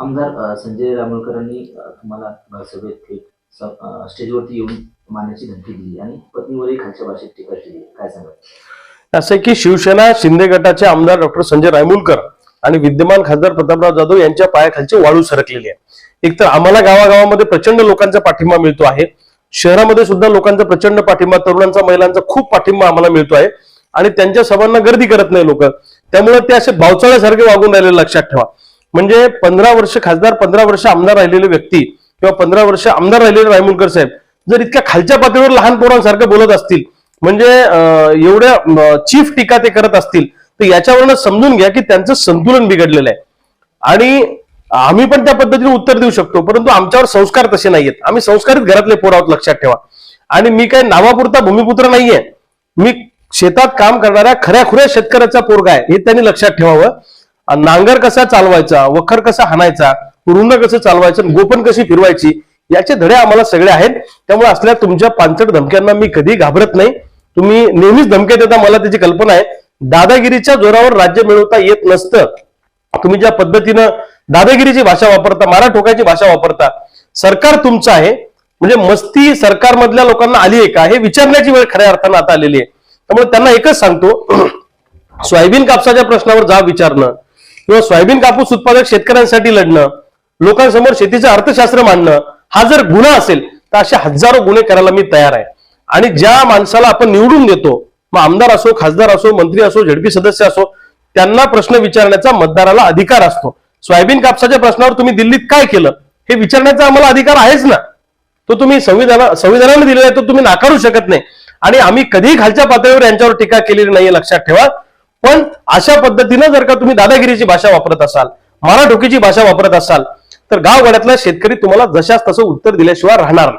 आमदार संजय रामोलकरांनी तुम्हाला सभेत थेट स्टेजवरती येऊन मानण्याची धमकी दिली आणि पत्नीवरही खालच्या भाषेत टीका केली. काय सांगा असं की शिवसेना शिंदे गटाचे आमदार डॉक्टर संजय रायमुलकर आणि विद्यमान खासदार प्रतापराव जाधव यांच्या पायाखालचे वाळू सरकलेले आहे एकतर आम्हाला गावागावामध्ये प्रचंड लोकांचा पाठिंबा मिळतो आहे. शहरामध्ये सुद्धा लोकांचा प्रचंड पाठिंबा तरुणांचा महिलांचा खूप पाठिंबा आम्हाला मिळतो आहे. आणि त्यांच्या सभांना गर्दी करत नाही लोक. त्यामुळे ते असे भावचाळ्यासारखे वागून राहिलेले लक्षात ठेवा. म्हणजे पंधरा वर्ष खासदार पंधरा वर्ष आमदार राहिलेले व्यक्ती किंवा पंधरा वर्ष आमदार राहिलेले रायमुलकर साहेब जर इतक्या खालच्या पातळीवर लहान पोरांसारखं बोलत असतील म्हणजे एवढ्या चीफ टीका ते करत असतील तर याच्यावरनं समजून घ्या की त्यांचं संतुलन बिघडलेलं आहे. आणि आम्ही पण त्या पद्धतीने उत्तर देऊ शकतो परंतु आमच्यावर संस्कार तसे नाहीयेत. आम्ही संस्कारित घरातले पोर आहोत लक्षात ठेवा. आणि मी काही नावापुरता भूमिपुत्र नाहीये. मी शेतात काम करणाऱ्या खऱ्या खुऱ्या शेतकऱ्याचा पोरगा आहे. हे त्यांनी लक्षात ठेवावं. नांगर कसा चालवायचा वखर कसा हाणायचा रुंद कसं चालवायचं गोपन कशी फिरवायची याचे धडे आम्हाला सगळे आहेत. त्यामुळे असल्या तुमच्या पांचट धमक्यांना मी कधी घाबरत नाही. तुम्ही नेहमीच धमक्या देता मला त्याची कल्पना आहे. दादागिरीच्या जोरावर राज्य मिळवता येत नसतं. तुम्ही ज्या पद्धतीनं दादागिरीची भाषा वापरता मारा ठोकायची भाषा वापरता सरकार तुमचं आहे. म्हणजे मस्ती सरकारमधल्या लोकांना आली आहे का हे विचारण्याची वेळ खऱ्या अर्थानं आता आलेली आहे. त्यामुळे त्यांना एकच सांगतो सोयाबीन कापसाच्या प्रश्नावर जाब विचारणं किंवा सोयाबीन कापूस उत्पादक शेतकऱ्यांसाठी लढणं लोकांसमोर शेतीचं अर्थशास्त्र मांडणं हा जर गुन्हा असेल तर असे हजारो गुन्हे करायला मी तयार आहे. आणि ज्या माणसाला आपण निवडून देतो मग आमदार असो खासदार असो मंत्री असो झेडपी सदस्य असो त्यांना प्रश्न विचारण्याचा मतदाराला अधिकार असतो. सोयाबीन कापसाच्या प्रश्नावर तुम्ही दिल्लीत काय केलं हे विचारण्याचा आम्हाला अधिकार आहेच ना. तो तुम्ही संविधाना संविधानाने दिलेला आहे तो तुम्ही नाकारू शकत नाही. आणि आम्ही कधीही खालच्या पातळीवर यांच्यावर टीका केलेली नाहीये लक्षात ठेवा. पण अशा पद्धतीनं जर का तुम्ही दादागिरीची भाषा वापरत असाल माराठोकीची भाषा वापरत असाल तर गावगाड्यातला शेतकरी तुम्हाला जशाच तसं उत्तर दिल्याशिवाय राहणार नाही.